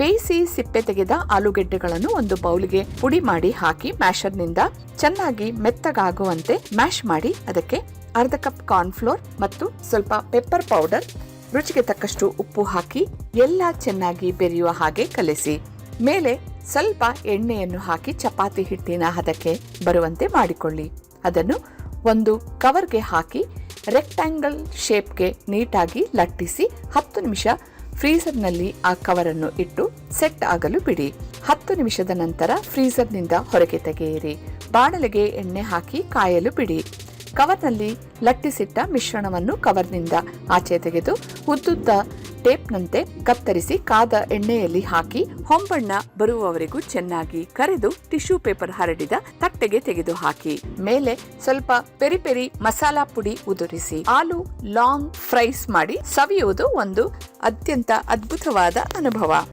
ಬೇಯಿಸಿ ಸಿಪ್ಪೆ ತೆಗೆದ ಆಲೂಗೆಡ್ಡೆಗಳನ್ನು ಒಂದು ಬೌಲ್ಗೆ ಪುಡಿ ಮಾಡಿ ಹಾಕಿ ಮ್ಯಾಶರ್ನಿಂದ ಚೆನ್ನಾಗಿ ಮೆತ್ತಗಾಗುವಂತೆ ಮ್ಯಾಶ್ ಮಾಡಿ ಅದಕ್ಕೆ ಅರ್ಧ ಕಪ್ ಕಾರ್ನ್ಫ್ಲೋರ್ ಮತ್ತು ಸ್ವಲ್ಪ ಪೆಪ್ಪರ್ ಪೌಡರ್, ರುಚಿಗೆ ತಕ್ಕಷ್ಟು ಉಪ್ಪು ಹಾಕಿ ಎಲ್ಲ ಚೆನ್ನಾಗಿ ಬೆರೆಯುವ ಹಾಗೆ ಕಲಿಸಿ. ಮೇಲೆ ಸ್ವಲ್ಪ ಎಣ್ಣೆಯನ್ನು ಹಾಕಿ ಚಪಾತಿ ಹಿಟ್ಟಿನ ಹದಕ್ಕೆ ಬರುವಂತೆ ಮಾಡಿಕೊಳ್ಳಿ. ಅದನ್ನು ಒಂದು ಕವರ್ಗೆ ಹಾಕಿ ರೆಕ್ಟ್ಯಾಂಗಲ್ ಶೇಪ್ಗೆ ನೀಟಾಗಿ ಲಟ್ಟಿಸಿ ಹತ್ತು ನಿಮಿಷ ಫ್ರೀಸರ್ನಲ್ಲಿ ಆ ಕವರನ್ನು ಇಟ್ಟು ಸೆಟ್ ಆಗಲು ಬಿಡಿ. ಹತ್ತು ನಿಮಿಷದ ನಂತರ ಫ್ರೀಸರ್ನಿಂದ ಹೊರಗೆ ತೆಗೆಯಿರಿ. ಬಾಣಲೆಗೆ ಎಣ್ಣೆ ಹಾಕಿ ಕಾಯಲು ಬಿಡಿ. ಕವರ್ನಲ್ಲಿ ಲಟ್ಟಿಸಿಟ್ಟ ಮಿಶ್ರಣವನ್ನು ಕವರ್ನಿಂದ ಆಚೆ ತೆಗೆದು ಉದ್ದುದ್ದ ಟೇಪ್ನಂತೆ ಕತ್ತರಿಸಿ ಕಾದ ಎಣ್ಣೆಯಲ್ಲಿ ಹಾಕಿ ಹೊಂಬಣ್ಣ ಬರುವವರೆಗೂ ಚೆನ್ನಾಗಿ ಕರೆದು ಟಿಶ್ಯೂ ಪೇಪರ್ ಹರಡಿದ ತಟ್ಟೆಗೆ ತೆಗೆದು ಹಾಕಿ. ಮೇಲೆ ಸ್ವಲ್ಪ ಪೆರಿ ಪೆರಿ ಮಸಾಲಾ ಪುಡಿ ಉದುರಿಸಿ. ಆಲೂ ಲಾಂಗ್ ಫ್ರೈಸ್ ಮಾಡಿ ಸವಿಯುವುದು ಒಂದು ಅತ್ಯಂತ ಅದ್ಭುತವಾದ ಅನುಭವ.